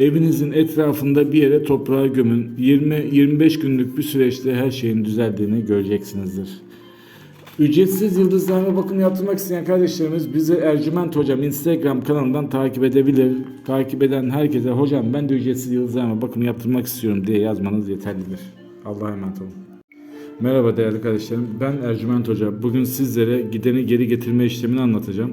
Evinizin etrafında bir yere toprağa gömün. 20-25 günlük bir süreçte her şeyin düzeldiğini göreceksinizdir. Ücretsiz yıldızlarına bakım yaptırmak isteyen kardeşlerimiz bizi Ercüment Hocam Instagram kanalından takip edebilir. Takip eden herkese hocam ben de ücretsiz yıldızlarına bakım yaptırmak istiyorum diye yazmanız yeterlidir. Allah'a emanet olun. Merhaba değerli kardeşlerim. Ben Ercüment Hoca. Bugün sizlere gideni geri getirme işlemini anlatacağım.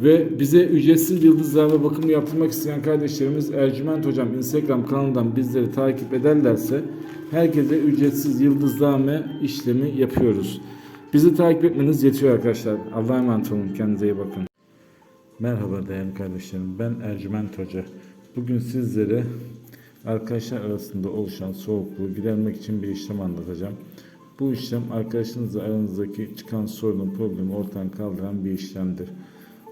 Ve bize ücretsiz yıldızlarla bakımı yaptırmak isteyen kardeşlerimiz Ercüment Hocam Instagram kanalından bizleri takip ederlerse herkese ücretsiz yıldızlame işlemi yapıyoruz. Bizi takip etmeniz yetiyor arkadaşlar. Allah'a emanet olun. Kendinize iyi bakın. Merhaba değerli kardeşlerim. Ben Ercüment Hoca. Bugün sizlere arkadaşlar arasında oluşan soğukluğu gidermek için bir işlem anlatacağım. Bu işlem arkadaşınızla aranızdaki çıkan sorunun problemi ortadan kaldıran bir işlemdir.